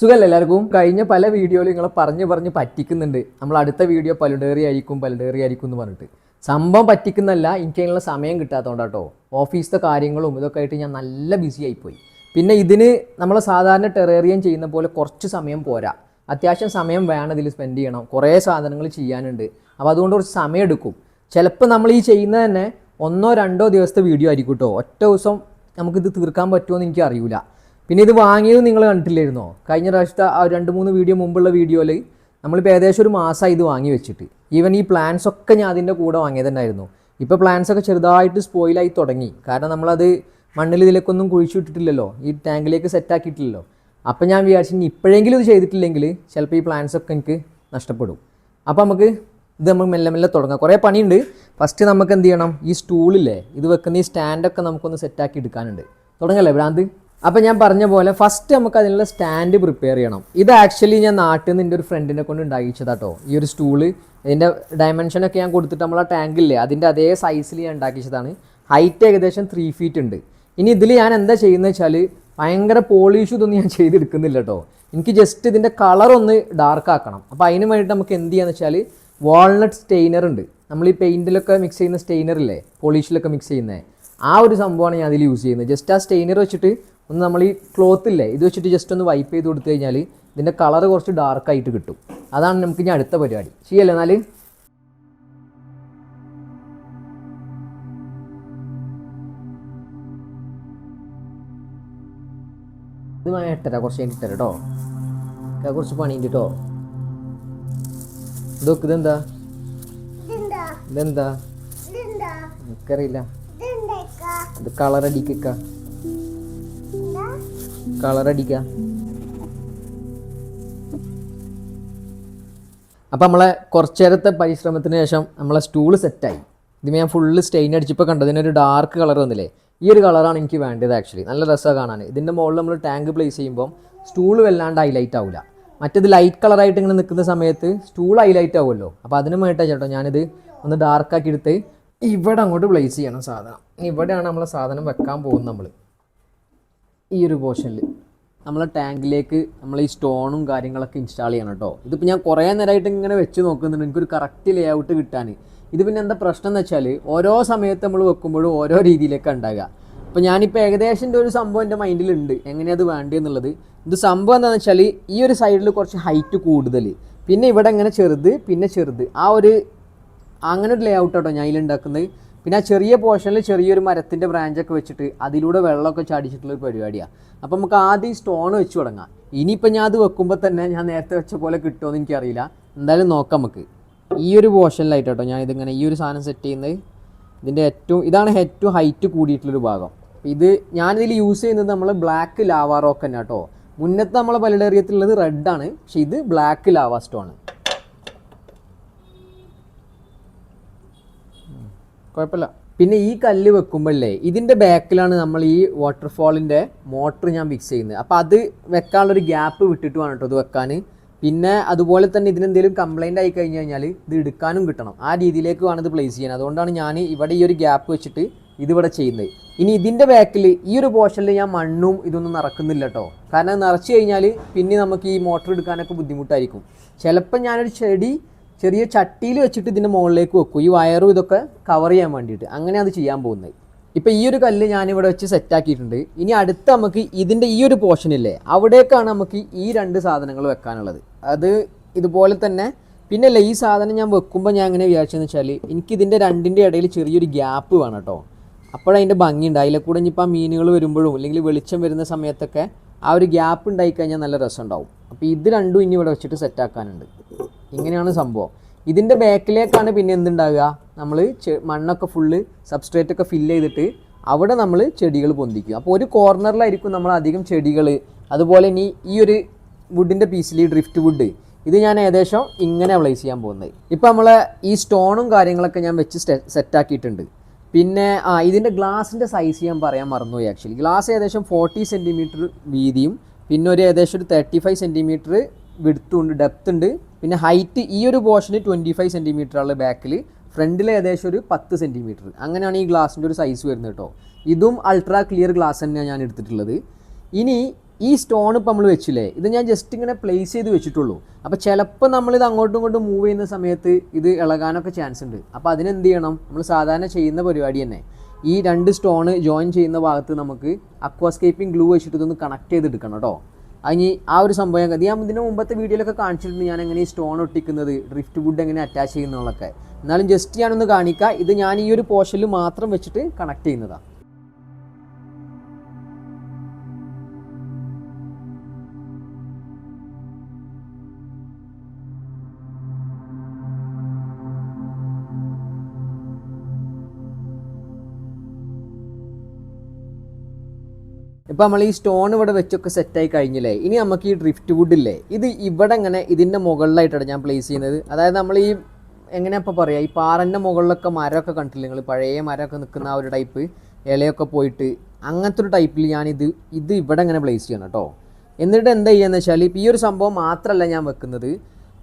സുഖമല്ല എല്ലാവർക്കും? കഴിഞ്ഞ പല വീഡിയോയിൽ നിങ്ങളെ പറഞ്ഞു പറഞ്ഞ് പറ്റിക്കുന്നുണ്ട്. നമ്മൾ അടുത്ത വീഡിയോ പലുടേറി ആയിരിക്കും പലുടേറി ആയിരിക്കും എന്ന് പറഞ്ഞിട്ട്. സംഭവം പറ്റിക്കുന്നല്ല എനിക്ക് അതിനുള്ള സമയം കിട്ടാത്തതുകൊണ്ടാട്ടോ ഓഫീസിലെ കാര്യങ്ങളും ഇതൊക്കെ ആയിട്ട് ഞാൻ നല്ല ബിസി ആയിപ്പോയി. പിന്നെ ഇതിന് നമ്മൾ സാധാരണ ടെറേറിയം ചെയ്യുന്ന പോലെ കുറച്ച് സമയം പോരാ. അത്യാവശ്യം സമയം വേണം ഇതിൽ സ്പെൻഡ് ചെയ്യണം. കുറേ സാധനങ്ങൾ ചെയ്യാനുണ്ട്. അപ്പോൾ അതുകൊണ്ട് കുറച്ച് സമയം എടുക്കും. ചിലപ്പോൾ നമ്മൾ ഈ ചെയ്യുന്നത് തന്നെ ഒന്നോ രണ്ടോ ദിവസത്തെ വീഡിയോ ആയിരിക്കും കേട്ടോ ഒറ്റ ദിവസം നമുക്കിത് തീർക്കാൻ പറ്റുമോ എന്ന് എനിക്ക് അറിയില്ല പിന്നെ ഇത് വാങ്ങിയത് നിങ്ങൾ കണ്ടിട്ടില്ലായിരുന്നോ? കഴിഞ്ഞ പ്രാവശ്യത്തെ രണ്ട് മൂന്ന് വീഡിയോ മുമ്പുള്ള വീഡിയോയിൽ നമ്മളിപ്പോൾ ഏകദേശം ഒരു മാസമായി ഇത് വാങ്ങി വെച്ചിട്ട്. ഈവൻ ഈ പ്ലാൻസ് ഒക്കെ ഞാൻ അതിന്റെ കൂടെ വാങ്ങിയതുണ്ടായിരുന്നു. ഇപ്പോൾ പ്ലാൻസ് ഒക്കെ ചെറുതായിട്ട് സ്പോയിലായി തുടങ്ങി. കാരണം നമ്മളത് മണ്ണിൽ ഇതിലേക്കൊന്നും കുഴിച്ചു വിട്ടിട്ടില്ലല്ലോ ഈ ടാങ്കിലേക്ക് സെറ്റാക്കിയിട്ടില്ലല്ലോ അപ്പം ഞാൻ വിചാരിച്ചു ഇനി ഇപ്പോഴെങ്കിലും ഇത് ചെയ്തിട്ടില്ലെങ്കിൽ ചിലപ്പോൾ ഈ പ്ലാൻസ് ഒക്കെ എനിക്ക് നഷ്ടപ്പെടും. അപ്പോൾ നമുക്ക് ഇത് നമ്മൾ മെല്ലെ മെല്ലെ തുടങ്ങാം. കുറേ പണിയുണ്ട്. ഫസ്റ്റ് നമുക്ക് എന്ത് ചെയ്യണം? ഈ സ്റ്റൂളില്ലേ ഇത് വെക്കുന്ന ഈ സ്റ്റാൻഡൊക്കെ നമുക്കൊന്ന് സെറ്റാക്കി എടുക്കാനുണ്ട്. തുടങ്ങല്ലേ ഭ്രാന്ത്? അപ്പോൾ ഞാൻ പറഞ്ഞ പോലെ ഫസ്റ്റ് നമുക്ക് അതിനുള്ള സ്റ്റാൻഡ് പ്രിപ്പയർ ചെയ്യണം. ഇത് ആക്ച്വലി ഞാൻ നാട്ടിൽ നിന്ന് എന്റെ ഒരു ഫ്രണ്ടിനെ കൊണ്ട് ഉണ്ടാക്കിച്ചതാട്ടോ ഈ ഒരു സ്റ്റൂൾ ഇതിന്റെ ഡയമെൻഷനൊക്കെ ഞാൻ കൊടുത്തിട്ട് നമ്മളെ ടാങ്കില്ലേ അതിന്റെ അതേ സൈസിൽ ഞാൻ ഉണ്ടാക്കിച്ചതാണ്. ഹൈറ്റ് ഏകദേശം ത്രീ ഫീറ്റ് ഉണ്ട്. ഇനി ഇതിൽ ഞാൻ എന്താ ചെയ്യുന്നത് വെച്ചാൽ ഭയങ്കര പോളിഷ് ഇതൊന്നും ഞാൻ ചെയ്തെടുക്കുന്നില്ല കേട്ടോ എനിക്ക് ജസ്റ്റ് ഇതിന്റെ കളർ ഒന്ന് ഡാർക്ക് ആക്കണം. അപ്പോൾ അതിന് വേണ്ടിയിട്ട് നമുക്ക് എന്ത് ചെയ്യാന്ന് വെച്ചാൽ വാൾനട്ട് സ്റ്റെയിനർ ഉണ്ട്. നമ്മൾ ഈ പെയിന്റിലൊക്കെ മിക്സ് ചെയ്യുന്ന സ്റ്റെയിനർ ഇല്ലേ പോളിഷിലൊക്കെ മിക്സ് ചെയ്യുന്നത് ആ ഒരു സംഭവമാണ് ഞാൻ അതിൽ യൂസ് ചെയ്യുന്നത്. ജസ്റ്റ് ആ സ്റ്റെയിനർ വെച്ചിട്ട് ഒന്ന് നമ്മൾ ഈ ക്ലോത്ത് ഇല്ലേ ഇത് വെച്ചിട്ട് ജസ്റ്റ് ഒന്ന് വൈപ്പ് ചെയ്ത് കൊടുത്തു കഴിഞ്ഞാൽ ഇതിന്റെ കളർ കുറച്ച് ഡാർക്ക് ആയിട്ട് കിട്ടും. അതാണ് നമുക്ക് ഇനി അടുത്ത പരിപാടി. ചെയ്യല്ലേ എന്നാൽ ഇത് ഞാൻ ഇട്ടരാ കുറച്ച് കഴിഞ്ഞിട്ട് ഇട്ടരാ കേട്ടോ കുറച്ച് പണിയുണ്ട് കേട്ടോ ഇതൊക്കെ ഇതെന്താ? ഇതെന്താ? എനിക്കറിയില്ല. ഇത് കളർ അടിക്കുക കളർ അടിക്കാം അപ്പം നമ്മളെ കുറച്ചു നേരത്തെ പരിശ്രമത്തിന് ശേഷം നമ്മളെ സ്റ്റൂൾ സെറ്റായി ഇത് ഞാൻ ഫുള്ള് സ്റ്റെയിൻ അടിച്ചപ്പോൾ കണ്ടത് ഇതിനൊരു ഡാർക്ക് കളർ വന്നില്ലേ? ഈ ഒരു കളറാണ് എനിക്ക് വേണ്ടത് ആക്ച്വലി നല്ല രസമാണ് കാണാൻ. ഇതിന്റെ മുകളിൽ നമ്മൾ ടാങ്ക് പ്ലേസ് ചെയ്യുമ്പോൾ സ്റ്റൂൾ വല്ലാണ്ട് ഹൈലൈറ്റ് ആവില്ല മറ്റേത് ലൈറ്റ് കളറായിട്ട് ഇങ്ങനെ നിൽക്കുന്ന സമയത്ത് സ്റ്റൂൾ ഹൈലൈറ്റ് ആവുമല്ലോ. അപ്പോൾ അതിന് വേണ്ടിയിട്ട് ചേട്ടോ ഞാനിത് ഒന്ന് ഡാർക്കാക്കി എടുത്ത് ഇവിടെ അങ്ങോട്ട് പ്ലേസ് ചെയ്യണം സാധനം. ഇവിടെയാണ് നമ്മളെ സാധനം വെക്കാൻ പോകുന്നത് നമ്മൾ ഈ ഒരു പോർഷനിൽ നമ്മൾ ടാങ്കിലേക്ക് നമ്മൾ ഈ സ്റ്റോണും കാര്യങ്ങളൊക്കെ ഇൻസ്റ്റാൾ ചെയ്യണം കേട്ടോ ഇതിപ്പോൾ ഞാൻ കുറേ നേരമായിട്ട് ഇങ്ങനെ വെച്ച് നോക്കുന്നുണ്ട്. എനിക്കൊരു കറക്റ്റ് ലേ ഔട്ട് കിട്ടാൻ ഇത് പിന്നെ എന്താ പ്രശ്നം എന്ന് വെച്ചാൽ ഓരോ സമയത്ത് നമ്മൾ വെക്കുമ്പോഴും ഓരോ രീതിയിലേക്കാണ് ഉണ്ടാകുക അപ്പോൾ ഞാനിപ്പോൾ ഏകദേശം എന്റെ ഒരു സംഭവം എന്റെ മൈൻഡിലുണ്ട് എങ്ങനെയാണ് അത് വേണ്ടതെന്നുള്ളത് ഇത് സംഭവം എന്താണെന്ന് വെച്ചാൽ ഈ ഒരു സൈഡിൽ കുറച്ച് ഹൈറ്റ് കൂടുതൽ പിന്നെ ഇവിടെ ഇങ്ങനെ ചെറുത് പിന്നെ ചെറുത്. ആ ഒരു അങ്ങനെ ഒരു ലേ ഔട്ട് കേട്ടോ ഞാൻ ഇതിലുണ്ടാക്കുന്നത് പിന്നെ ആ ചെറിയ പോർഷനിൽ ചെറിയൊരു മരത്തിന്റെ ബ്രാഞ്ചൊക്കെ വെച്ചിട്ട് അതിലൂടെ വെള്ളമൊക്കെ ചാടിച്ചിട്ടുള്ള ഒരു പരിപാടിയാണ് അപ്പം നമുക്ക് ആദ്യം സ്റ്റോൺ വെച്ച് തുടങ്ങാം. ഇനിയിപ്പോൾ ഞാൻ അത് വെക്കുമ്പോൾ തന്നെ ഞാൻ നേരത്തെ വെച്ച പോലെ കിട്ടുമോ എന്ന് എനിക്കറിയില്ല. എന്തായാലും നോക്കാം നമുക്ക്. ഈ ഒരു പോർഷനിലായിട്ട് കേട്ടോ ഞാൻ ഇതിങ്ങനെ ഈ ഒരു സാധനം സെറ്റ് ചെയ്യുന്നത്. ഇതിന്റെ ഏറ്റവും ഇതാണ് ഏറ്റവും ഹൈറ്റ് കൂടിയിട്ടുള്ളൊരു ഭാഗം. ഇത് ഞാനിതിൽ യൂസ് ചെയ്യുന്നത് നമ്മൾ ബ്ലാക്ക് ലാവാറോക്ക് തന്നെ കേട്ടോ മുന്നത്തെ നമ്മളെ പലടേറിയത്തിലുള്ളത് റെഡാണ് പക്ഷേ ഇത് ബ്ലാക്ക് ലാവാ സ്റ്റോൺ കുഴപ്പമില്ല. പിന്നെ ഈ കല്ല് വെക്കുമ്പോഴല്ലേ ഇതിന്റെ ബാക്കിലാണ് നമ്മൾ ഈ വാട്ടർഫാളിന്റെ മോട്ടർ ഞാൻ ഫിക്സ് ചെയ്യുന്നത്. അപ്പോൾ അത് വെക്കാനുള്ളൊരു ഗ്യാപ്പ് വിട്ടിട്ട് വേണം കേട്ടോ ഇത് വെക്കാൻ പിന്നെ അതുപോലെ തന്നെ ഇതിനെന്തെങ്കിലും കംപ്ലൈന്റ് ആയി കഴിഞ്ഞ് കഴിഞ്ഞാൽ ഇത് എടുക്കാനും കിട്ടണം. ആ രീതിയിലേക്ക് വേണം ഇത് പ്ലേസ് ചെയ്യാൻ. അതുകൊണ്ടാണ് ഞാൻ ഇവിടെ ഈ ഒരു ഗ്യാപ്പ് വെച്ചിട്ട് ഇതിവിടെ ചെയ്യുന്നത്. ഇനി ഇതിന്റെ ബാക്കിൽ ഈ ഒരു പോർഷനിൽ ഞാൻ മണ്ണും ഇതൊന്നും നിറക്കുന്നില്ല കേട്ടോ കാരണം നിറച്ച് കഴിഞ്ഞാൽ പിന്നെ നമുക്ക് ഈ മോട്ടർ എടുക്കാനൊക്കെ ബുദ്ധിമുട്ടായിരിക്കും. ചിലപ്പോൾ ഞാനൊരു ചെടി ചെറിയ ചട്ടിയിൽ വെച്ചിട്ട് ഇതിന്റെ മുകളിലേക്ക് വെക്കും. ഈ വയറും ഇതൊക്കെ കവർ ചെയ്യാൻ വേണ്ടിയിട്ട്. അങ്ങനെ അത് ചെയ്യാൻ പോകുന്നത്. ഇപ്പം ഈ ഒരു കല്ല് ഞാനിവിടെ വെച്ച് സെറ്റാക്കിയിട്ടുണ്ട് ഇനി അടുത്ത നമുക്ക് ഇതിന്റെ ഈ ഒരു പോർഷൻ ഇല്ലേ അവിടേക്കാണ് നമുക്ക് ഈ രണ്ട് സാധനങ്ങൾ വെക്കാനുള്ളത്. അത് ഇതുപോലെ തന്നെ പിന്നെ അല്ലേ ഈ സാധനം ഞാൻ വെക്കുമ്പോൾ ഞാൻ എങ്ങനെ വിചാരിച്ചതെന്ന് വെച്ചാൽ എനിക്ക് ഇതിന്റെ രണ്ടിന്റെ ഇടയിൽ ചെറിയൊരു ഗ്യാപ്പ് വേണം കേട്ടോ. അപ്പോഴതിന്റെ ഭംഗിയുണ്ട് അതിലെ കൂടെ ഇനിയിപ്പോൾ ആ മീനുകൾ വരുമ്പോഴും അല്ലെങ്കിൽ വെളിച്ചം വരുന്ന സമയത്തൊക്കെ ആ ഒരു ഗ്യാപ്പ് ഉണ്ടായി കഴിഞ്ഞാൽ നല്ല രസമുണ്ടാവും അപ്പോൾ ഇത് രണ്ടും ഇനി ഇവിടെ വെച്ചിട്ട് സെറ്റാക്കാനുണ്ട് ഇങ്ങനെയാണ് സംഭവം. ഇതിന്റെ ബാക്കിലേക്കാണ് പിന്നെ എന്തുണ്ടാവുക? നമ്മൾ മണ്ണൊക്കെ ഫുള്ള് സബ്സ്ട്രേറ്റ് ഒക്കെ ഫില്ല് ചെയ്തിട്ട് അവിടെ നമ്മൾ ചെടികൾ പൊന്തിക്കും. അപ്പോൾ ഒരു കോർണറിലായിരിക്കും നമ്മൾ അധികം ചെടികൾ അതുപോലെ ഇനി ഈ ഒരു വുഡിന്റെ പീസിൽ ഈ ഡ്രിഫ്റ്റ് വുഡ് ഇത് ഞാൻ ഏകദേശം ഇങ്ങനെ പ്ലേസ് ചെയ്യാൻ പോകുന്നത്. ഇപ്പോൾ നമ്മൾ ഈ സ്റ്റോണും കാര്യങ്ങളൊക്കെ ഞാൻ വെച്ച് സെറ്റാക്കിയിട്ടുണ്ട് പിന്നെ ആ ഇതിന്റെ ഗ്ലാസിന്റെ സൈസ് ഞാൻ പറയാൻ മറന്നുപോയി ആക്ച്വലി ഗ്ലാസ് ഏകദേശം ഫോർട്ടി സെന്റിമീറ്റർ വീതിയും പിന്നെ ഒരു ഏകദേശം ഒരു തേർട്ടി ഫൈവ് സെന്റിമീറ്റർ വിടുത്തുണ്ട് ഡെപ്ത് ഉണ്ട്. പിന്നെ ഹൈറ്റ് ഈ ഒരു പോർഷന് ട്വന്റി ഫൈവ് സെന്റിമീറ്റർ ഉള്ള ബാക്കിൽ ഫ്രണ്ടിൽ ഏകദേശം ഒരു പത്ത് സെന്റിമീറ്റർ അങ്ങനെയാണ് ഈ ഗ്ലാസിന്റെ ഒരു സൈസ് വരുന്നത് കേട്ടോ ഇതും അൾട്രാ ക്ലിയർ ഗ്ലാസ് തന്നെയാണ് ഞാൻ എടുത്തിട്ടുള്ളത്. ഇനി ഈ സ്റ്റോൺ ഇപ്പോൾ നമ്മൾ വെച്ചില്ലേ ഇത് ഞാൻ ജസ്റ്റ് ഇങ്ങനെ പ്ലേസ് ചെയ്ത് വെച്ചിട്ടുള്ളൂ. അപ്പോൾ ചിലപ്പോൾ നമ്മളിത് അങ്ങോട്ടും ഇങ്ങോട്ടും മൂവ് ചെയ്യുന്ന സമയത്ത് ഇത് ഇളകാനൊക്കെ ചാൻസ് ഉണ്ട്. അപ്പോൾ അതിനെന്ത് ചെയ്യണം? നമ്മൾ സാധാരണ ചെയ്യുന്ന പരിപാടി തന്നെ. ഈ രണ്ട് സ്റ്റോണ് ജോയിൻ ചെയ്യുന്ന ഭാഗത്ത് നമുക്ക് അക്വാസ്കേപ്പിംഗ് ഗ്ലൂ വെച്ചിട്ട് ഇതൊന്ന് കണക്ട് ചെയ്തെടുക്കണം കേട്ടോ അതിന് ആ ഒരു സംഭവം ഞാൻ ഇതിന് മുമ്പത്തെ വീഡിയോയിലൊക്കെ കാണിച്ചിട്ടുണ്ട് ഞാൻ എങ്ങനെ ഈ സ്റ്റോൺ ഒട്ടിക്കുന്നത് ഡ്രിഫ്റ്റ് വുഡ് എങ്ങനെ അറ്റാച്ച് ചെയ്യുന്നതൊക്കെ. എന്നാലും ജസ്റ്റ് ഞാനൊന്ന് കാണിക്കുക ഇത് ഞാൻ ഈ ഒരു പോർഷനിൽ മാത്രം വെച്ചിട്ട് കണക്ട് ചെയ്യുന്നതാണ് ഇപ്പം നമ്മൾ ഈ സ്റ്റോൺ ഇവിടെ വെച്ചൊക്കെ സെറ്റായി കഴിഞ്ഞില്ലേ? ഇനി നമുക്ക് ഈ ഡ്രിഫ്റ്റ് വുഡ് ഇല്ലേ? ഇത് ഇവിടെ ഇങ്ങനെ ഇതിന്റെ മുകളിലായിട്ടാണ് ഞാൻ പ്ലേസ് ചെയ്യുന്നത്. അതായത് നമ്മൾ ഈ എങ്ങനെയാ ഇപ്പോൾ പറയുക ഈ പാറന്റെ മുകളിലൊക്കെ മരമൊക്കെ കണ്ടില്ലേ നിങ്ങൾ പഴയ മരമൊക്കെ നിൽക്കുന്ന ആ ഒരു ടൈപ്പ് ഇലയൊക്കെ പോയിട്ട് അങ്ങനത്തെ ഒരു ടൈപ്പിൽ ഞാനിത് ഇത് ഇവിടെ ഇങ്ങനെ പ്ലേസ് ചെയ്യണം കേട്ടോ. എന്നിട്ട് എന്താ ചെയ്യുക എന്ന് വെച്ചാൽ ഇപ്പോൾ ഈ ഒരു സംഭവം മാത്രമല്ല ഞാൻ വെക്കുന്നത്.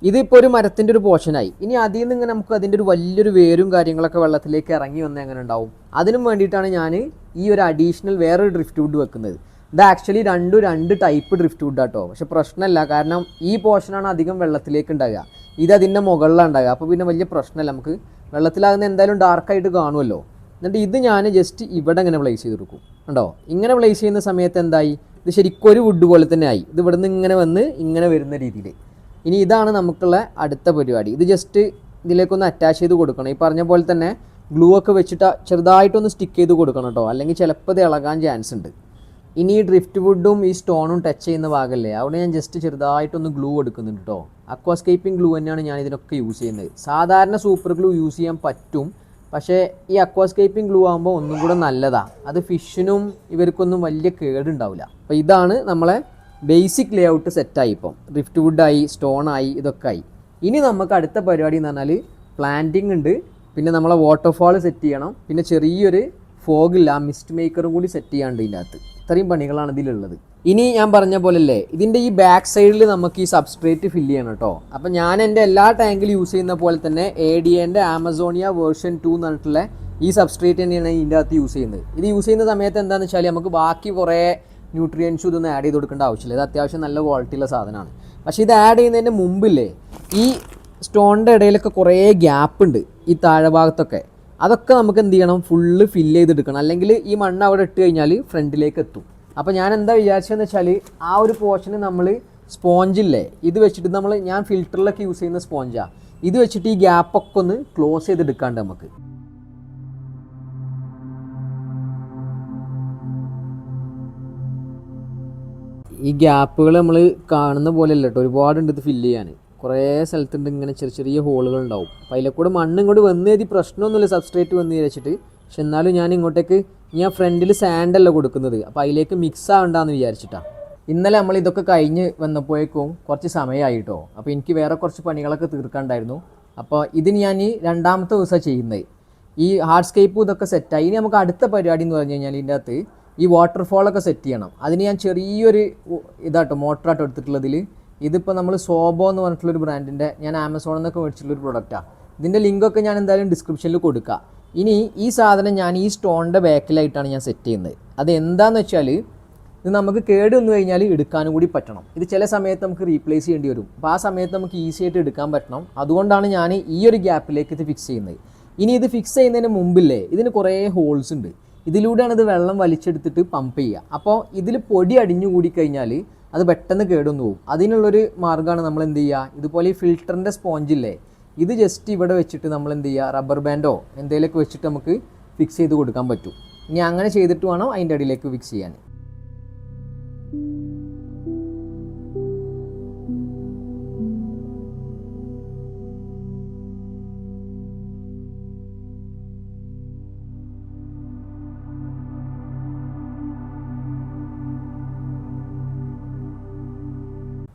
ഇതിപ്പോൾ ഒരു മരത്തിന്റെ ഒരു പോർഷനായി ഇനി അതിൽ നിന്ന് ഇങ്ങനെ നമുക്ക് അതിന്റെ ഒരു വലിയൊരു വേരും കാര്യങ്ങളൊക്കെ വെള്ളത്തിലേക്ക് ഇറങ്ങി വന്ന് എങ്ങനെ ഉണ്ടാവും? അതിനും വേണ്ടിയിട്ടാണ് ഞാൻ ഈ ഒരു അഡീഷണൽ വേറൊരു ഡ്രിഫ്റ്റ് വുഡ് വെക്കുന്നത്. ഇത് ആക്ച്വലി രണ്ടും രണ്ട് ടൈപ്പ് ഡ്രിഫ്റ്റ് വുഡ് ആട്ടോ. പക്ഷെ പ്രശ്നമല്ല കാരണം ഈ പോർഷനാണ് അധികം വെള്ളത്തിലേക്ക് ഉണ്ടാകുക ഇത് അതിന്റെ മുകളിലാണ് ഉണ്ടാകുക അപ്പോൾ പിന്നെ വലിയ പ്രശ്നമല്ല നമുക്ക് വെള്ളത്തിലാകുന്ന എന്തായാലും ഡാർക്കായിട്ട് കാണുമല്ലോ. എന്നിട്ട് ഇത് ഞാൻ ജസ്റ്റ് ഇവിടെ ഇങ്ങനെ പ്ലേസ് ചെയ്ത് കൊടുക്കും. ഉണ്ടോ ഇങ്ങനെ പ്ലേസ് ചെയ്യുന്ന സമയത്ത് എന്തായി? ഇത് ശരിക്കും ഒരു വുഡ് പോലെ തന്നെ ആയി. ഇത് ഇവിടുന്ന് ഇങ്ങനെ വന്ന് ഇങ്ങനെ വരുന്ന രീതിയിൽ. ഇനി ഇതാണ് നമുക്കുള്ള അടുത്ത പരിപാടി. ഇത് ജസ്റ്റ് ഇതിലേക്കൊന്ന് അറ്റാച്ച് ചെയ്ത് കൊടുക്കണം. ഈ പറഞ്ഞ പോലെ തന്നെ ഗ്ലൂ ഒക്കെ വെച്ചിട്ട് ചെറുതായിട്ടൊന്ന് സ്റ്റിക്ക് ചെയ്ത് കൊടുക്കണം കേട്ടോ അല്ലെങ്കിൽ ചിലപ്പോൾ ഇത് ഇളകാൻ ചാൻസ് ഉണ്ട്. ഇനി ഈ ഡ്രിഫ്റ്റ് വുഡും ഈ സ്റ്റോണും ടച്ച് ചെയ്യുന്ന ഭാഗമല്ലേ അവിടെ ഞാൻ ജസ്റ്റ് ചെറുതായിട്ടൊന്ന് ഗ്ലൂ എടുക്കുന്നുണ്ട് കേട്ടോ അക്വാസ്കേപ്പിംഗ് ഗ്ലൂ തന്നെയാണ് ഞാൻ ഇതിനൊക്കെ യൂസ് ചെയ്യുന്നത്. സാധാരണ സൂപ്പർ ഗ്ലൂ യൂസ് ചെയ്യാൻ പറ്റും. പക്ഷേ ഈ അക്വാസ്കേപ്പിംഗ് ഗ്ലൂ ആകുമ്പോൾ ഒന്നും കൂടെ നല്ലതാണ് അത് ഫിഷിനും ഇവർക്കൊന്നും വലിയ കേടുണ്ടാവില്ല അപ്പോൾ ഇതാണ് നമ്മളെ ബേസിക് ലേ ഔട്ട് സെറ്റായി ഇപ്പം. ഡ്രിഫ്റ്റ് വുഡായി സ്റ്റോണായി ഇതൊക്കെ ആയി. ഇനി നമുക്ക് അടുത്ത പരിപാടി എന്ന് പറഞ്ഞാൽ പ്ലാന്റിംഗ് ഉണ്ട്. പിന്നെ നമ്മളെ വാട്ടർഫാൾ സെറ്റ് ചെയ്യണം. പിന്നെ ചെറിയൊരു ഫോഗില്ല മിസ്റ്റ് മേക്കറും കൂടി സെറ്റ് ചെയ്യാണ്ട് ഇതിനകത്ത്. ഇത്രയും പണികളാണ് ഇതിലുള്ളത്. ഇനി ഞാൻ പറഞ്ഞ പോലല്ലേ ഇതിന്റെ ഈ ബാക്ക് സൈഡിൽ നമുക്ക് ഈ സബ്സ്ട്രേറ്റ് ഫില്ല് ചെയ്യണം കേട്ടോ. അപ്പം ഞാൻ എന്റെ എല്ലാ ടാങ്കിലും യൂസ് ചെയ്യുന്ന പോലെ തന്നെ എ ഡി എന്റെ ആമസോണിയ വേർഷൻ ടു എന്ന് പറഞ്ഞിട്ടുള്ള ഈ സബ്സ്ട്രേറ്റ് തന്നെയാണ് ഇതിന്റെ അകത്ത് യൂസ് ചെയ്യുന്നത്. ഇത് യൂസ് ചെയ്യുന്ന സമയത്ത് എന്താണെന്ന് വെച്ചാൽ നമുക്ക് ബാക്കി കുറേ ന്യൂട്രിയൻസും ഇതൊന്നും ആഡ് ചെയ്ത് കൊടുക്കേണ്ട ആവശ്യമില്ല. ഇത് അത്യാവശ്യം നല്ല ക്വാളിറ്റിയുള്ള സാധനമാണ്. പക്ഷേ ഇത് ആഡ് ചെയ്യുന്നതിന് മുമ്പില്ലേ ഈ സ്റ്റോണിന്റെ ഇടയിലൊക്കെ കുറേ ഗ്യാപ്പ് ഉണ്ട് ഈ താഴെ ഭാഗത്തൊക്കെ അതൊക്കെ നമുക്ക് എന്ത് ചെയ്യണം? ഫുള്ള് ഫില്ല് ചെയ്തെടുക്കണം. അല്ലെങ്കിൽ ഈ മണ്ണ് അവിടെ ഇട്ട് കഴിഞ്ഞാൽ ഫ്രണ്ടിലേക്ക് എത്തും. അപ്പോൾ ഞാൻ എന്താ വിചാരിച്ചതെന്ന് വെച്ചാൽ ആ ഒരു പോർഷന് നമ്മൾ സ്പോഞ്ചില്ലേ ഇത് വെച്ചിട്ട് നമ്മൾ ഞാൻ ഫിൽറ്ററിലൊക്കെ യൂസ് ചെയ്യുന്ന സ്പോഞ്ചാണ് ഇത് വെച്ചിട്ട് ഈ ഗ്യാപ്പൊക്കെ ഒന്ന് ക്ലോസ് ചെയ്തെടുക്കാണ്ട് നമുക്ക്. ഈ ഗ്യാപ്പുകൾ നമ്മൾ കാണുന്ന പോലെ അല്ല കേട്ടോ ഒരുപാടുണ്ട് ഇത് ഫില്ല് ചെയ്യാൻ. കുറേ സ്ഥലത്തുണ്ട് ഇങ്ങനെ ചെറിയ ചെറിയ ഹോളുകൾ ഉണ്ടാവും അപ്പം അതിലെ കൂടെ മണ്ണ് ഇങ്ങോട്ട് വന്ന് പ്രശ്നമൊന്നുമില്ല. സബ്സ്ട്രേറ്റ് വന്ന് വിചാരിച്ചിട്ട് പക്ഷെ എന്നാലും ഞാൻ ഇങ്ങോട്ടേക്ക് ഞാൻ ഫ്രണ്ടിൽ സാൻഡല്ല കൊടുക്കുന്നത്. അപ്പോൾ അതിലേക്ക് മിക്സ് ആവണ്ടെന്ന് വിചാരിച്ചിട്ടാണ് ഇന്നലെ നമ്മൾ ഇതൊക്കെ കഴിഞ്ഞ് വന്നപ്പോഴേക്കും കുറച്ച് സമയമായി കേട്ടോ അപ്പോൾ എനിക്ക് വേറെ കുറച്ച് പണികളൊക്കെ തീർക്കാണ്ടായിരുന്നു അപ്പോൾ ഇതിന് ഞാൻ ഈ രണ്ടാമത്തെ ദിവസമാണ് ചെയ്യുന്നത്. ഈ ഹാർഡ്സ്കേപ്പും ഇതൊക്കെ സെറ്റായി ഇനി നമുക്ക് അടുത്ത പരിപാടി എന്ന് പറഞ്ഞു കഴിഞ്ഞാൽ ഇതിന്റെ അകത്ത് ഈ വാട്ടർഫോളൊക്കെ സെറ്റ് ചെയ്യണം. അതിന് ഞാൻ ചെറിയൊരു ഇതാട്ടോ മോട്ടറാട്ടോ എടുത്തിട്ടുള്ളതിൽ. ഇതിപ്പോൾ നമ്മൾ സോബോ എന്ന് പറഞ്ഞിട്ടുള്ളൊരു ബ്രാൻഡിന്റെ ഞാൻ ആമസോണിൽ നിന്നൊക്കെ മേടിച്ചിട്ടുള്ളൊരു പ്രൊഡക്റ്റാണ് ഇതിന്റെ ലിങ്കൊക്കെ ഞാൻ എന്തായാലും ഡിസ്ക്രിപ്ഷനിൽ കൊടുക്കാം. ഇനി ഈ സാധനം ഞാൻ ഈ സ്റ്റോണിന്റെ ബാക്കിലായിട്ടാണ് ഞാൻ സെറ്റ് ചെയ്യുന്നത്. അത് എന്താണെന്ന് വെച്ചാൽ ഇത് നമുക്ക് കേട് വന്നു കഴിഞ്ഞാൽ എടുക്കാനും കൂടി പറ്റണം. ഇത് ചില സമയത്ത് നമുക്ക് റീപ്ലേസ് ചെയ്യേണ്ടി വരും. അപ്പോൾ ആ സമയത്ത് നമുക്ക് ഈസി ആയിട്ട് എടുക്കാൻ പറ്റണം. അതുകൊണ്ടാണ് ഞാൻ ഈ ഒരു ഗ്യാപ്പിലേക്ക് ഇത് ഫിക്സ് ചെയ്യുന്നത്. ഇനി ഇത് ഫിക്സ് ചെയ്യുന്നതിന് മുമ്പില്ലേ ഇതിന് കുറേ ഹോൾസ് ഉണ്ട്. ഇതിലൂടെയാണ് ഇത് വെള്ളം വലിച്ചെടുത്തിട്ട് പമ്പ് ചെയ്യുക. അപ്പോൾ ഇതിൽ പൊടി അടിഞ്ഞു കൂടി കഴിഞ്ഞാൽ അത് പെട്ടെന്ന് കേടൊന്നു പോകും. അതിനുള്ളൊരു മാർഗമാണ് നമ്മൾ എന്ത് ചെയ്യുക? ഇതുപോലെ ഈ ഫിൽറ്ററിന്റെ സ്പോഞ്ചില്ലേ ഇത് ജസ്റ്റ് ഇവിടെ വെച്ചിട്ട് നമ്മൾ എന്ത് ചെയ്യുക? റബ്ബർ ബാൻഡോ എന്തെങ്കിലുമൊക്കെ വെച്ചിട്ട് നമുക്ക് ഫിക്സ് ചെയ്ത് കൊടുക്കാൻ പറ്റും. ഇനി അങ്ങനെ ചെയ്തിട്ട് വേണം അതിന്റെ അടിയിലേക്ക് ഫിക്സ് ചെയ്യാൻ.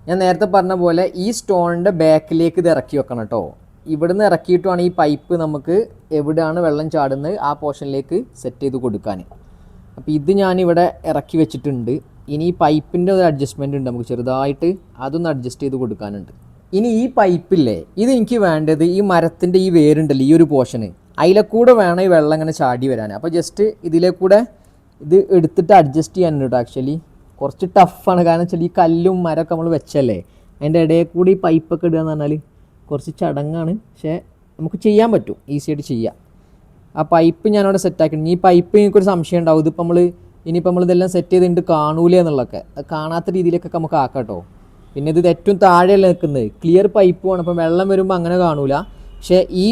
ഞാൻ നേരത്തെ പറഞ്ഞ പോലെ ഈ സ്റ്റോണിന്റെ ബാക്കിലേക്ക് ഇത് ഇറക്കി വെക്കണം കേട്ടോ ഇവിടുന്ന് ഇറക്കിയിട്ടുമാണ് ഈ പൈപ്പ് നമുക്ക് എവിടെയാണ് വെള്ളം ചാടുന്നത് ആ പോർഷനിലേക്ക് സെറ്റ് ചെയ്ത് കൊടുക്കാൻ അപ്പോൾ ഇത് ഞാനിവിടെ ഇറക്കി വെച്ചിട്ടുണ്ട്. ഇനി ഈ പൈപ്പിന്റെ ഒരു അഡ്ജസ്റ്റ്മെന്റ് ഉണ്ട് നമുക്ക് ചെറുതായിട്ട് അതൊന്ന് അഡ്ജസ്റ്റ് ചെയ്ത് കൊടുക്കാനുണ്ട്. ഇനി ഈ പൈപ്പില്ലേ ഇത് എനിക്ക് വേണ്ടത് ഈ മരത്തിന്റെ ഈ വേരുണ്ടല്ലോ ഈ ഒരു പോർഷന്. അതിലെ കൂടെ വേണം ഈ വെള്ളം ഇങ്ങനെ ചാടി വരാൻ അപ്പോൾ ജസ്റ്റ് ഇതിലേക്കൂടെ കൂടെ ഇത് എടുത്തിട്ട് അഡ്ജസ്റ്റ് ചെയ്യാനുണ്ട് ആക്ച്വലി കുറച്ച് ടഫാണ്. കാരണം വെച്ചാൽ ഈ കല്ലും മരമൊക്കെ നമ്മൾ വെച്ചല്ലേ? അതിന്റെ ഇടയിൽ കൂടി പൈപ്പൊക്കെ ഇടുക എന്ന് പറഞ്ഞാൽ കുറച്ച് ചടങ്ങാണ്. പക്ഷേ നമുക്ക് ചെയ്യാൻ പറ്റും. ഈസി ആയിട്ട് ചെയ്യാം. ആ പൈപ്പ് ഞാനവിടെ സെറ്റാക്കി ഈ പൈപ്പ് എനിക്കൊരു സംശയം ഉണ്ടാവും. ഇതിപ്പോൾ നമ്മൾ ഇനിയിപ്പോൾ നമ്മൾ ഇതെല്ലാം സെറ്റ് ചെയ്തിട്ട് കാണൂലേ എന്നുള്ളതൊക്കെ. കാണാത്ത രീതിയിലേക്കൊക്കെ നമുക്ക് ആക്കാം കേട്ടോ പിന്നെ ഇത് ഏറ്റവും താഴെയല്ല നിൽക്കുന്നത്. ക്ലിയർ പൈപ്പ് വേണം. അപ്പം വെള്ളം വരുമ്പോൾ അങ്ങനെ കാണൂല. പക്ഷേ ഈ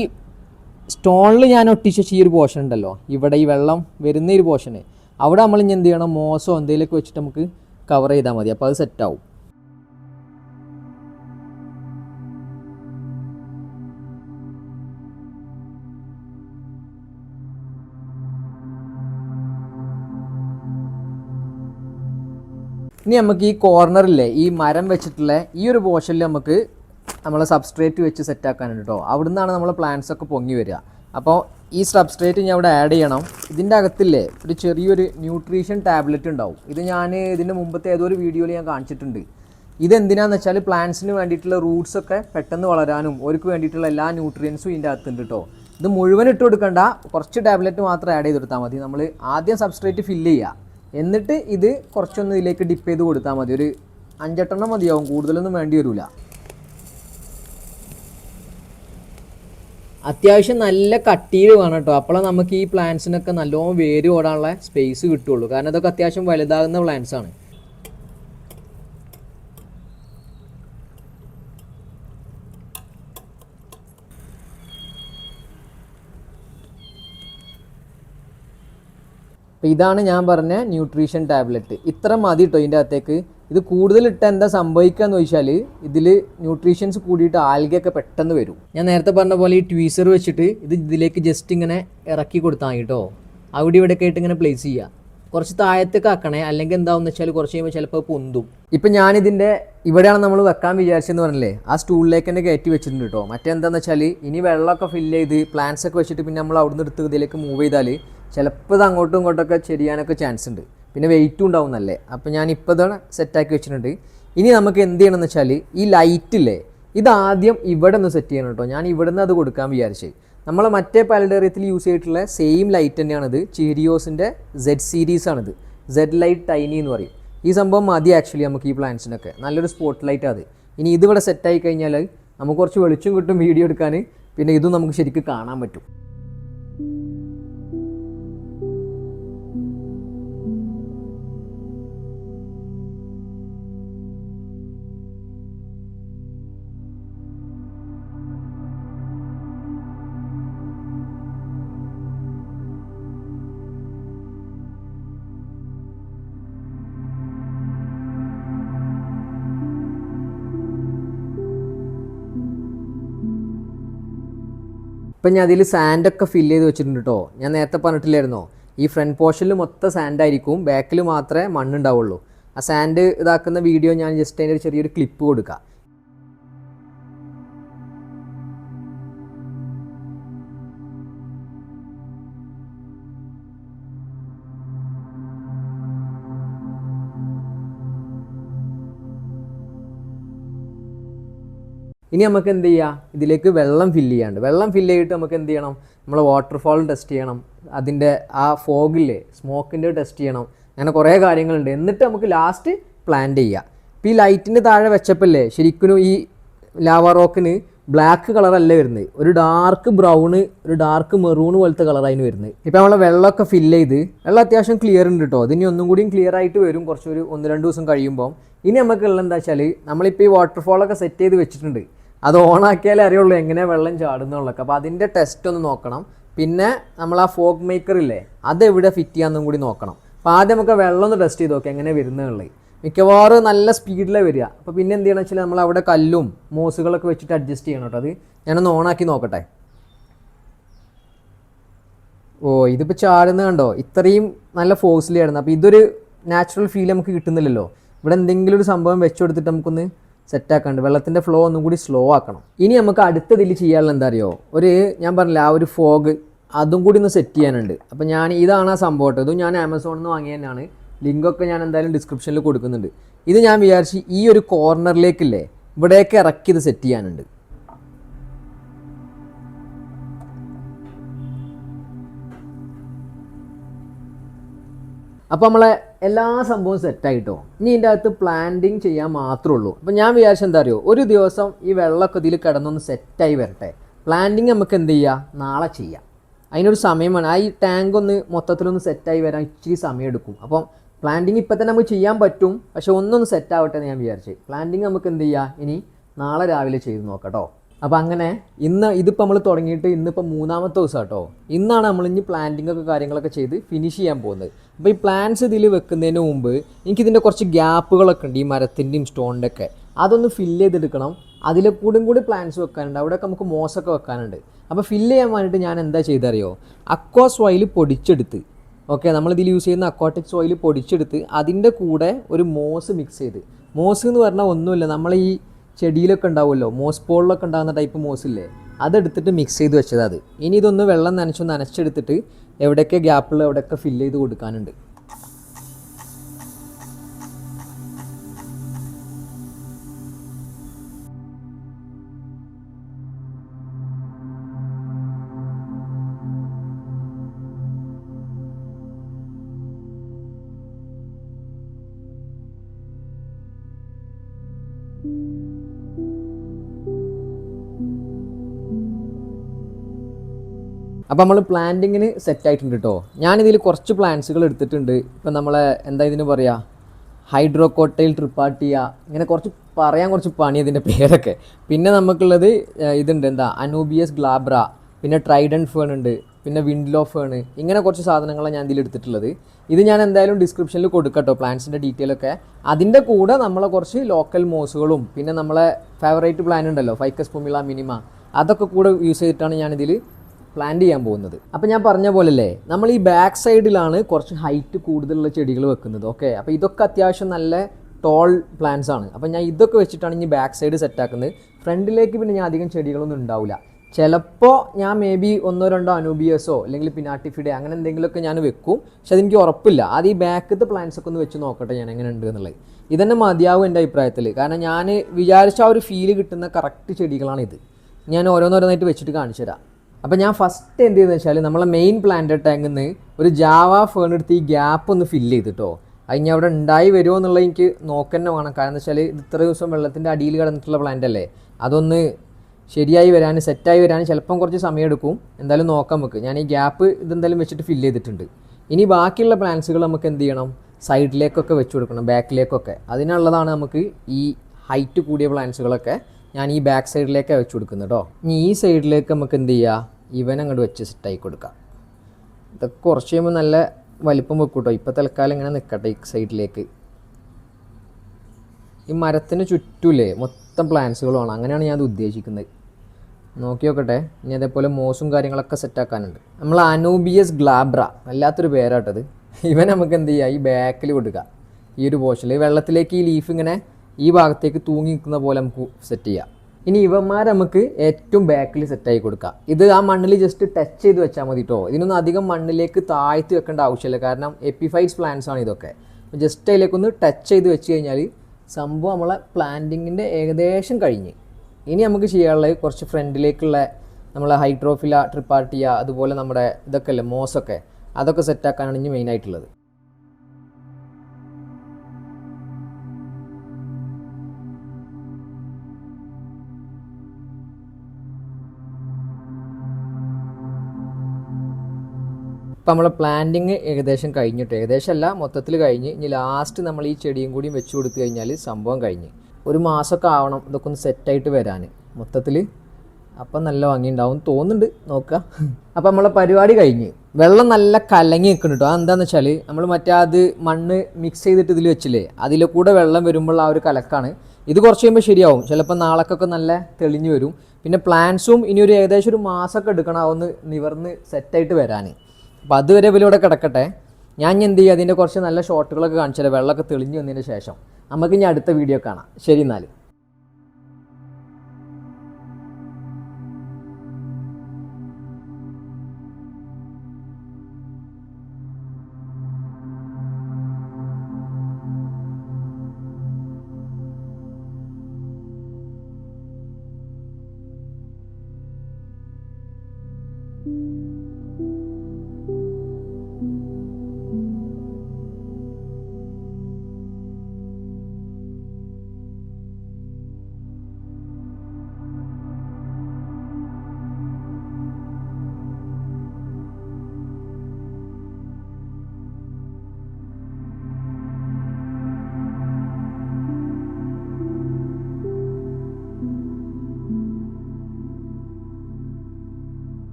സ്റ്റോണിൽ ഞാൻ ഒട്ടിച്ച ഈ ഒരു പോർഷൻ ഉണ്ടല്ലോ. ഇവിടെ ഈ വെള്ളം വരുന്ന ഒരു പോർഷന് അവിടെ നമ്മൾ ഇനി എന്ത് ചെയ്യണം? മോസോ എന്തെങ്കിലുമൊക്കെ വെച്ചിട്ട് നമുക്ക് കവർ ചെയ്താൽ മതി. അപ്പോൾ അത് സെറ്റാവും ഇനി നമുക്ക് ഈ കോർണറിലെ ഈ മരം വെച്ചിട്ടുള്ള ഈ ഒരു പോർഷനിൽ നമുക്ക് നമ്മളെ സബ്സ്ട്രേറ്റ് വെച്ച് സെറ്റാക്കാനുണ്ട് കേട്ടോ അവിടുന്നാണ് നമ്മൾ പ്ലാന്റ്സ് ഒക്കെ പൊങ്ങി വരിക. അപ്പോൾ ഈ സബ്സ്ട്രേറ്റ് ഞാൻ ഇവിടെ ആഡ് ചെയ്യണം. ഇതിന്റെ അകത്തില്ലേ ഒരു ചെറിയൊരു ന്യൂട്രീഷൻ ടാബ്ലറ്റ് ഉണ്ടാവും. ഇത് ഞാൻ ഇതിന്റെ മുമ്പത്തെ ഏതോ ഒരു വീഡിയോയിൽ ഞാൻ കാണിച്ചിട്ടുണ്ട്. ഇതെന്തിനാന്ന് വെച്ചാൽ പ്ലാന്റ്സിന് വേണ്ടിയിട്ടുള്ള റൂട്ട്സ് ഒക്കെ പെട്ടെന്ന് വളരാനും അവർക്ക് വേണ്ടിയിട്ടുള്ള എല്ലാ ന്യൂട്രിയൻസും ഇതിന്റെ അകത്തുണ്ട് കേട്ടോ ഇത് മുഴുവൻ ഇട്ട് കൊടുക്കണ്ട. കുറച്ച് ടാബ്ലറ്റ് മാത്രം ആഡ് ചെയ്ത് കൊടുത്താൽ മതി. നമ്മൾ ആദ്യം സബ്സ്ട്രേറ്റ് ഫില്ല് ചെയ്യുക എന്നിട്ട് ഇത് കുറച്ചൊന്ന് ഇതിലേക്ക് ഡിപ്പ് ചെയ്ത് കൊടുത്താൽ മതി. ഒരു അഞ്ചെട്ടെണ്ണം മതിയാവും. കൂടുതലൊന്നും വേണ്ടി വരില്ല അത്യാവശ്യം നല്ല കട്ടിയിൽ വേണം കേട്ടോ. അപ്പോൾ നമുക്ക് ഈ പ്ലാന്റ്സിനൊക്കെ നല്ലോണം വേര് ഓടാനുള്ള സ്പേസ് കിട്ടുള്ളൂ. കാരണം ഇതൊക്കെ അത്യാവശ്യം വലുതാകുന്ന പ്ലാന്റ്സ് ആണ്. ഇതാണ് ഞാൻ പറഞ്ഞ ന്യൂട്രീഷൻ ടാബ്ലറ്റ് ഇത്ര മതി കേട്ടോ ഇതിന്റെ അകത്തേക്ക്. ഇത് കൂടുതൽ ഇട്ട് എന്താ സംഭവിക്കുക എന്ന് ചോദിച്ചാൽ ഇതിൽ ന്യൂട്രീഷ്യൻസ് കൂടിയിട്ട് ആൽഗയൊക്കെ പെട്ടെന്ന് വരും. ഞാൻ നേരത്തെ പറഞ്ഞ പോലെ ഈ ട്വീസർ വെച്ചിട്ട് ഇത് ഇതിലേക്ക് ജസ്റ്റ് ഇങ്ങനെ ഇറക്കി കൊടുത്താൽ കേട്ടോ അവിടെ ഇവിടെ ആയിട്ട് ഇങ്ങനെ പ്ലേസ് ചെയ്യുക കുറച്ച് താഴത്തേക്ക് ആക്കണേ അല്ലെങ്കിൽ എന്താവും വെച്ചാൽ കുറച്ച് കഴിയുമ്പോൾ ചിലപ്പോൾ പൊന്തും. ഇപ്പം ഞാനിതിന്റെ ഇവിടെയാണ് നമ്മൾ വെക്കാൻ വിചാരിച്ചതെന്ന് പറഞ്ഞില്ലേ ആ സ്റ്റൂളിലേക്ക് തന്നെ കയറ്റി വെച്ചിട്ടുണ്ട് കേട്ടോ മറ്റെന്താന്ന് വെച്ചാൽ ഇനി വെള്ളമൊക്കെ ഫില്ല് ചെയ്ത് പ്ലാന്റ്സ് ഒക്കെ വെച്ചിട്ട് പിന്നെ നമ്മൾ അവിടുന്ന് എടുത്ത് ഇതിലേക്ക് മൂവ് ചെയ്താൽ ചിലപ്പോൾ ഇത് അങ്ങോട്ടും ഇങ്ങോട്ടൊക്കെ ചെയ്യാനൊക്കെ ചാൻസ് ഉണ്ട്. പിന്നെ വെയിറ്റും ഉണ്ടാവും നല്ലേ. അപ്പോൾ ഞാൻ ഇപ്പോൾ ഇതാണ് സെറ്റാക്കി വെച്ചിട്ടുണ്ട്. ഇനി നമുക്ക് എന്ത് ചെയ്യണമെന്ന് വെച്ചാൽ ഈ ലൈറ്റില്ലേ ഇത് ആദ്യം ഇവിടെ നിന്ന് സെറ്റ് ചെയ്യണം കേട്ടോ ഞാൻ ഇവിടെ നിന്ന് അത് കൊടുക്കാൻ വിചാരിച്ചത് നമ്മൾ മറ്റേ പാലഡേറിയത്തിൽ യൂസ് ചെയ്തിട്ടുള്ള സെയിം ലൈറ്റ് തന്നെയാണിത്. ചീരിയോസിന്റെ സെഡ് സീരീസ് ആണിത്. സെഡ് ലൈറ്റ് ടൈനി എന്ന് പറയും. ഈ സംഭവം മതി ആക്ച്വലി നമുക്ക് ഈ പ്ലാന്റ്സിനൊക്കെ നല്ലൊരു സ്പോട്ട് ലൈറ്റ് അത്. ഇനി ഇതിവിടെ സെറ്റായി കഴിഞ്ഞാൽ നമുക്ക് കുറച്ച് വെളിച്ചം കിട്ടും വീഡിയോ എടുക്കാൻ പിന്നെ ഇതും നമുക്ക് ശരിക്കും കാണാൻ പറ്റും. ഇപ്പം ഞാൻ അതിൽ സാൻഡൊക്കെ ഫില്ല് ചെയ്ത് വെച്ചിട്ടുണ്ട് കേട്ടോ ഞാൻ നേരത്തെ പറഞ്ഞിട്ടില്ലായിരുന്നോ? ഈ ഫ്രണ്ട് പോർഷനിൽ മൊത്തം സാൻഡ് ആയിരിക്കും ബാക്കിൽ മാത്രമേ മണ്ണുണ്ടാവുള്ളൂ ആ സാൻഡ് ഇതാക്കുന്ന വീഡിയോ ഞാൻ ജസ്റ്റ് അതിന്റെ ഒരു ചെറിയൊരു ക്ലിപ്പ് കൊടുക്കാം. ഇനി നമുക്ക് എന്ത് ചെയ്യുക ഇതിലേക്ക് വെള്ളം ഫില്ല് ചെയ്യാണ്ട്. വെള്ളം ഫില്ല് ചെയ്തിട്ട് നമുക്ക് എന്ത് ചെയ്യണം? നമ്മൾ വാട്ടർഫാൾ ടെസ്റ്റ് ചെയ്യണം. അതിന്റെ ആ ഫോഗില്ലേ സ്മോക്കിന്റെ ടെസ്റ്റ് ചെയ്യണം. അങ്ങനെ കുറേ കാര്യങ്ങളുണ്ട്. എന്നിട്ട് നമുക്ക് ലാസ്റ്റ് പ്ലാൻ ചെയ്യാം. ഇപ്പോൾ ഈ ലൈറ്റിന്റെ താഴെ വെച്ചപ്പോഴല്ലേ ശരിക്കും ഈ ലാവ റോക്കിന് ബ്ലാക്ക് കളറല്ല വരുന്നത്? ഒരു ഡാർക്ക് ബ്രൗണ് ഒരു ഡാർക്ക് മെറൂൺ പോലത്തെ കളറായിരുന്നു വരുന്നത്. ഇപ്പം നമ്മളെ വെള്ളമൊക്കെ ഫില്ല് ചെയ്ത് വെള്ളം അത്യാവശ്യം ക്ലിയർ ഉണ്ട് കേട്ടോ അതിനി ഒന്നും കൂടിയും ക്ലിയർ ആയിട്ട് വരും. കുറച്ചൊരു ഒന്ന് രണ്ട് ദിവസം കഴിയുമ്പോൾ ഇനി നമുക്ക് ഉള്ളത് എന്താ വെച്ചാൽ നമ്മളിപ്പോൾ ഈ വാട്ടർഫോളൊക്കെ സെറ്റ് ചെയ്ത് വെച്ചിട്ടുണ്ട്. അത് ഓണാക്കിയാലേ അറിയുള്ളൂ എങ്ങനെ വെള്ളം ചാടുന്നുള്ളൊക്കെ അപ്പോൾ അതിന്റെ ടെസ്റ്റ് ഒന്ന് നോക്കണം. പിന്നെ നമ്മൾ ആ ഫോഗ് മേക്കർ ഇല്ലേ അത് എവിടെ ഫിറ്റ് ചെയ്യാമെന്നും കൂടി നോക്കണം. അപ്പോൾ ആദ്യം നമുക്ക് വെള്ളം ഒന്ന് ടെസ്റ്റ് ചെയ്ത് നോക്കാം എങ്ങനെ വരുന്നുള്ളത് മിക്കവാറും നല്ല സ്പീഡിലാണ് വരിക. അപ്പോൾ പിന്നെ എന്ത് ചെയ്യണം വെച്ചാൽ നമ്മൾ അവിടെ കല്ലും മോസുകളൊക്കെ വെച്ചിട്ട് അഡ്ജസ്റ്റ് ചെയ്യണം കേട്ടോ അത്. ഞാനൊന്ന് ഓണാക്കി നോക്കട്ടെ. ഓ ഇതിപ്പോൾ ചാടുന്ന കണ്ടോ? ഇത്രയും നല്ല ഫോഴ്സിലായിരുന്നു അപ്പോൾ ഇതൊരു നാച്ചുറൽ ഫീൽ നമുക്ക് കിട്ടുന്നില്ലല്ലോ. ഇവിടെ എന്തെങ്കിലും ഒരു സംഭവം വെച്ചു കൊടുത്തിട്ട് നമുക്കൊന്ന് സെറ്റ് ആക്കാണ്ട് വെള്ളത്തിന്റെ ഫ്ലോ ഒന്നും കൂടി സ്ലോ ആക്കണം. ഇനി നമുക്ക് അടുത്തതിൽ ചെയ്യാനുള്ള എന്താ അറിയോ? ഒരു ഞാൻ പറഞ്ഞില്ല ആ ഒരു ഫോഗ് അതും കൂടി ഒന്ന് സെറ്റ് ചെയ്യാനുണ്ട്. അപ്പോൾ ഞാൻ ഇതാണ് ആ സംഭവം ഇതും ഞാൻ ആമസോണിൽ നിന്ന് വാങ്ങിയ തന്നെയാണ്. ലിങ്കൊക്കെ ഞാൻ എന്തായാലും ഡിസ്ക്രിപ്ഷനിൽ കൊടുക്കുന്നുണ്ട്. ഇത് ഞാൻ വിചാരിച്ച് ഈ ഒരു കോർണറിലേക്കില്ലേ ഇവിടേക്ക് ഇറക്കി ഇത് സെറ്റ് ചെയ്യാനുണ്ട്. അപ്പോൾ നമ്മളെ എല്ലാ സംഭവവും സെറ്റായിട്ടോ ഇനി ഇതിന്റെ അകത്ത് പ്ലാന്റിങ് ചെയ്യാൻ മാത്രമേ ഉള്ളൂ അപ്പം ഞാൻ വിചാരിച്ചത് എന്താ അറിയോ? ഒരു ദിവസം ഈ വെള്ളമൊക്കെ ഇതിൽ കിടന്നൊന്ന് സെറ്റായി വരട്ടെ. പ്ലാന്റിങ് നമുക്ക് എന്ത് ചെയ്യാം? നാളെ ചെയ്യാം. അതിനൊരു സമയം വേണം. ആ ഈ ടാങ്ക് ഒന്ന് മൊത്തത്തിലൊന്ന് സെറ്റായി വരാൻ ഇച്ചിരി സമയം എടുക്കും. അപ്പം പ്ലാന്റിങ് ഇപ്പം തന്നെ നമുക്ക് ചെയ്യാൻ പറ്റും. പക്ഷെ ഒന്നൊന്ന് സെറ്റ് ആവട്ടെ എന്ന് ഞാൻ വിചാരിച്ചു. പ്ലാന്റിങ് നമുക്ക് എന്ത് ചെയ്യാം? ഇനി നാളെ രാവിലെ ചെയ്ത് നോക്കാം കേട്ടോ അപ്പം അങ്ങനെ ഇന്ന് ഇതിപ്പോൾ നമ്മൾ തുടങ്ങിയിട്ട് ഇന്നിപ്പോൾ മൂന്നാമത്തെ ദിവസം കേട്ടോ ഇന്നാണ് നമ്മൾ ഇനി പ്ലാന്റിംഗ് ഒക്കെ കാര്യങ്ങളൊക്കെ ചെയ്ത് ഫിനിഷ് ചെയ്യാൻ പോകുന്നത്. അപ്പോൾ ഈ പ്ലാന്റ്സ് ഇതിൽ വെക്കുന്നതിന് മുമ്പ് എനിക്കിതിന്റെ കുറച്ച് ഗ്യാപ്പുകളൊക്കെ ഉണ്ട് ഈ മരത്തിന്റെയും സ്റ്റോണിന്റെ ഒക്കെ അതൊന്ന് ഫില്ല് ചെയ്തെടുക്കണം. അതിൽ കൂടും കൂടി പ്ലാന്റ്സ് വെക്കാനുണ്ട്. അവിടെയൊക്കെ നമുക്ക് മോസൊക്കെ വെക്കാനുണ്ട്. അപ്പോൾ ഫില്ല് ചെയ്യാൻ വേണ്ടിയിട്ട് ഞാൻ എന്താ ചെയ്തറിയോ? അക്വാ സോയിൽ പൊടിച്ചെടുത്ത് ഓക്കെ നമ്മളിതിൽ യൂസ് ചെയ്യുന്ന അക്വാട്ടിക് സോയിൽ പൊടിച്ചെടുത്ത് അതിന്റെ കൂടെ ഒരു മോസ് മിക്സ് ചെയ്ത്. മോസ് എന്ന് പറഞ്ഞാൽ ഒന്നുമില്ല. നമ്മൾ ഈ ചെടിയിലൊക്കെ ഉണ്ടാവുമല്ലോ. മോസ് പോളിലൊക്കെ ഉണ്ടാകുന്ന ടൈപ്പ് മോസ് ഇല്ലേ? അതെടുത്തിട്ട് മിക്സ് ചെയ്ത് വെച്ചതാണ് അത്. ഇനി ഇതൊന്ന് വെള്ളം നനച്ചു നനച്ചെടുത്തിട്ട് എവിടെയൊക്കെ ഗ്യാപ്പിൽ എവിടെയൊക്കെ ഫില്ല് ചെയ്ത് കൊടുക്കാനുണ്ട്. അപ്പോൾ നമ്മൾ പ്ലാന്റിങ്ങിന് സെറ്റ് ആയിട്ടുണ്ട് കേട്ടോ ഞാനിതിൽ കുറച്ച് പ്ലാന്റ്സുകൾ എടുത്തിട്ടുണ്ട്. ഇപ്പം നമ്മളെ എന്താ ഇതിന് പറയുക ഹൈഡ്രോകോട്ടയിൽ ട്രിപ്പാട്ടിയ ഇങ്ങനെ കുറച്ച് പറയാൻ കുറച്ച് പണി അതിന്റെ പേരൊക്കെ. പിന്നെ നമുക്കുള്ളത് ഇതുണ്ട്. എന്താ? അനൂബിയസ് ഗ്ലാബ്ര പിന്നെ ട്രൈഡൻ ഫേൺ ഉണ്ട്. പിന്നെ വിൻഡ്ലോ ഫേൺ ഇങ്ങനെ കുറച്ച് സാധനങ്ങളാണ് ഞാൻ ഇതിൽ എടുത്തിട്ടുള്ളത്. ഇത് ഞാൻ എന്തായാലും ഡിസ്ക്രിപ്ഷനിൽ കൊടുക്കട്ടോ പ്ലാന്റ്സിന്റെ ഡീറ്റെയിൽ ഒക്കെ. അതിന്റെ കൂടെ നമ്മളെ കുറച്ച് ലോക്കൽ മോസുകളും പിന്നെ നമ്മളെ ഫേവറേറ്റ് പ്ലാൻ ഉണ്ടല്ലോ ഫൈക്കസ് പൊമിള മിനിമ അതൊക്കെ കൂടെ യൂസ് ചെയ്തിട്ടാണ് ഞാനിതിൽ പ്ലാൻ ചെയ്യാൻ പോകുന്നത്. അപ്പം ഞാൻ പറഞ്ഞ പോലല്ലേ നമ്മൾ ഈ ബാക്ക് സൈഡിലാണ് കുറച്ച് ഹൈറ്റ് കൂടുതലുള്ള ചെടികൾ വെക്കുന്നത് ഓക്കെ അപ്പോൾ ഇതൊക്കെ അത്യാവശ്യം നല്ല ടോൾ പ്ലാന്റ്സ് ആണ്. അപ്പോൾ ഞാൻ ഇതൊക്കെ വെച്ചിട്ടാണ് ഇനി ബാക്ക് സൈഡ് സെറ്റാക്കുന്നത് ഫ്രണ്ടിലേക്ക് പിന്നെ ഞാൻ അധികം ചെടികളൊന്നും ഉണ്ടാവില്ല ചിലപ്പോൾ ഞാൻ മേ ബി ഒന്നോ രണ്ടോ അനൂബിയസോ അല്ലെങ്കിൽ പിന്നാട്ടിഫിഡേ അങ്ങനെ എന്തെങ്കിലുമൊക്കെ ഞാൻ വെക്കും. പക്ഷെ അതെനിക്ക് ഉറപ്പില്ല. അത് ഈ ബാക്കത്തെ പ്ലാന്റ്സ് ഒക്കെ ഒന്ന് വെച്ച് നോക്കട്ടെ ഞാൻ എങ്ങനെ ഉണ്ട് എന്നുള്ളത്. ഇതന്നെ മതിയാവും എന്റെ അഭിപ്രായത്തിൽ. കാരണം ഞാൻ വിചാരിച്ച ആ ഒരു ഫീൽ കിട്ടുന്ന കറക്റ്റ് ചെടികളാണ് ഇത് ഞാൻ ഓരോന്നോരോന്നായിട്ട് വെച്ചിട്ട് കാണിച്ചു തരാം അപ്പോൾ ഞാൻ ഫസ്റ്റ് എന്ത് ചെയ്തെന്ന് വെച്ചാൽ നമ്മളെ മെയിൻ പ്ലാന്റ് ടാങ്കിൽ നിന്ന് ഒരു ജാവ ഫേൺ എടുത്ത് ഈ ഗ്യാപ്പ് ഒന്ന് ഫില്ല് ചെയ്തിട്ടോ. അതിന് അവിടെ ഉണ്ടായി വരുമോ എന്നുള്ളത് എനിക്ക് നോക്കന്നെ വേണം. കാരണം എന്ന് വെച്ചാൽ ഇത്ര ദിവസം വെള്ളത്തിന്റെ അടിയിൽ കിടന്നിട്ടുള്ള പ്ലാന്റ് അല്ലേ? അതൊന്ന് ശരിയായി വരാൻ സെറ്റായി വരാൻ ചിലപ്പം കുറച്ച് സമയം എടുക്കും. എന്തായാലും നോക്കാം നമുക്ക്. ഞാൻ ഈ ഗ്യാപ്പ് ഇതെന്തായാലും വെച്ചിട്ട് ഫില്ല് ചെയ്തിട്ടുണ്ട്. ഇനി ബാക്കിയുള്ള പ്ലാന്റ്സുകൾ നമുക്ക് എന്ത് ചെയ്യണം? സൈഡിലേക്കൊക്കെ വെച്ച് കൊടുക്കണം ബാക്കിലേക്കൊക്കെ അതിനുള്ളതാണ് നമുക്ക് ഈ ഹൈറ്റ് കൂടിയ പ്ലാന്റ്സുകളൊക്കെ ഞാൻ ഈ ബാക്ക് സൈഡിലേക്കാണ് വെച്ച് കൊടുക്കുന്നത് കേട്ടോ ഇനി ഈ സൈഡിലേക്ക് നമുക്ക് എന്ത് ചെയ്യുക ഇവൻ അങ്ങോട്ട് വെച്ച് സെറ്റായി കൊടുക്കാം. ഇതൊക്കെ കുറച്ച് കഴിയുമ്പോൾ നല്ല വലിപ്പം വെക്കും കേട്ടോ ഇപ്പോൾ തൽക്കാലം ഇങ്ങനെ നിൽക്കട്ടെ ഈ സൈഡിലേക്ക് ഈ മരത്തിന് ചുറ്റൂലേ? മൊത്തം പ്ലാന്റ്സുകളുമാണ് അങ്ങനെയാണ് ഞാൻ അത് ഉദ്ദേശിക്കുന്നത്. നോക്കി നോക്കട്ടെ. ഇനി അതേപോലെ മോസും കാര്യങ്ങളൊക്കെ സെറ്റാക്കാനുണ്ട് നമ്മൾ അനൂബിയസ് ഗ്ലാബ്ര വല്ലാത്തൊരു പേരാട്ടത്. ഇവൻ നമുക്ക് എന്ത് ചെയ്യുക ഈ ബാക്കിൽ കൊടുക്കുക ഈ ഒരു പോർഷനിൽ വെള്ളത്തിലേക്ക് ഈ ലീഫ് ഇങ്ങനെ ഈ ഭാഗത്തേക്ക് തൂങ്ങി നിൽക്കുന്ന പോലെ നമുക്ക് സെറ്റ് ചെയ്യാം. ഇനി ഇവന്മാർ നമുക്ക് ഏറ്റവും ബാക്കിൽ സെറ്റായി കൊടുക്കാം. ഇത് ആ മണ്ണിൽ ജസ്റ്റ് ടച്ച് ചെയ്ത് വെച്ചാൽ മതി കേട്ടോ ഇതിനൊന്നും അധികം മണ്ണിലേക്ക് താഴ്ത്തി വെക്കേണ്ട ആവശ്യമില്ല. കാരണം എപ്പിഫൈഡ്സ് പ്ലാന്റ്സ് ആണ് ഇതൊക്കെ. ജസ്റ്റ് അതിലേക്കൊന്ന് ടച്ച് ചെയ്ത് വെച്ച് കഴിഞ്ഞാൽ സംഭവം നമ്മളെ പ്ലാന്റിങ്ങിന്റെ ഏകദേശം കഴിഞ്ഞ്. ഇനി നമുക്ക് ചെയ്യാനുള്ളത് കുറച്ച് ഫ്രണ്ടിലേക്കുള്ള നമ്മളെ ഹൈഡ്രോഫില ട്രിപ്പാർട്ടിയ അതുപോലെ നമ്മുടെ ഇതൊക്കെ അല്ലേ മോസൊക്കെ അതൊക്കെ സെറ്റാക്കാനാണ് ഇനി മെയിൻ ഇപ്പം നമ്മളെ പ്ലാന്റിങ് ഏകദേശം കഴിഞ്ഞിട്ട് ഏകദേശം അല്ല മൊത്തത്തിൽ കഴിഞ്ഞ്. ഇനി ലാസ്റ്റ് നമ്മൾ ഈ ചെടിയും കൂടിയും വെച്ച് കൊടുത്തു കഴിഞ്ഞാൽ സംഭവം കഴിഞ്ഞ്. ഒരു മാസമൊക്കെ ആവണം ഇതൊക്കെ ഒന്ന് സെറ്റായിട്ട് വരാൻ മൊത്തത്തിൽ അപ്പം നല്ല ഭംഗിയുണ്ടാവും തോന്നുന്നുണ്ട്. നോക്കുക അപ്പം നമ്മളെ പരിപാടി കഴിഞ്ഞ്. വെള്ളം നല്ല കലങ്ങി നിൽക്കുന്നു കേട്ടോ അതെന്താണെന്ന് വെച്ചാൽ നമ്മൾ മറ്റേ അത് മണ്ണ് മിക്സ് ചെയ്തിട്ട് ഇതിൽ വെച്ചില്ലേ അതിലെ കൂടെ വെള്ളം വരുമ്പോൾ ആ ഒരു കലക്കാണ്. ഇത് കുറച്ച് കഴിയുമ്പോൾ ശരിയാവും. ചിലപ്പോൾ നാളേക്കൊക്കെ നല്ല തെളിഞ്ഞു വരും. പിന്നെ പ്ലാന്റ്സും ഇനി ഒരു ഏകദേശം ഒരു മാസമൊക്കെ എടുക്കണം അതൊന്ന് നിവർന്ന് സെറ്റായിട്ട് വരാൻ അപ്പോൾ അതുവരെ ഇവരിവിടെ കിടക്കട്ടെ. ഞാൻ എന്ത് ചെയ്യും? അതിന്റെ കുറച്ച് നല്ല ഷോട്ടുകളൊക്കെ കാണിച്ചാലോ വെള്ളമൊക്കെ തെളിഞ്ഞു വന്നതിന് ശേഷം. നമുക്ക് ഇനി അടുത്ത വീഡിയോ കാണാം. ശരി എന്നാൽ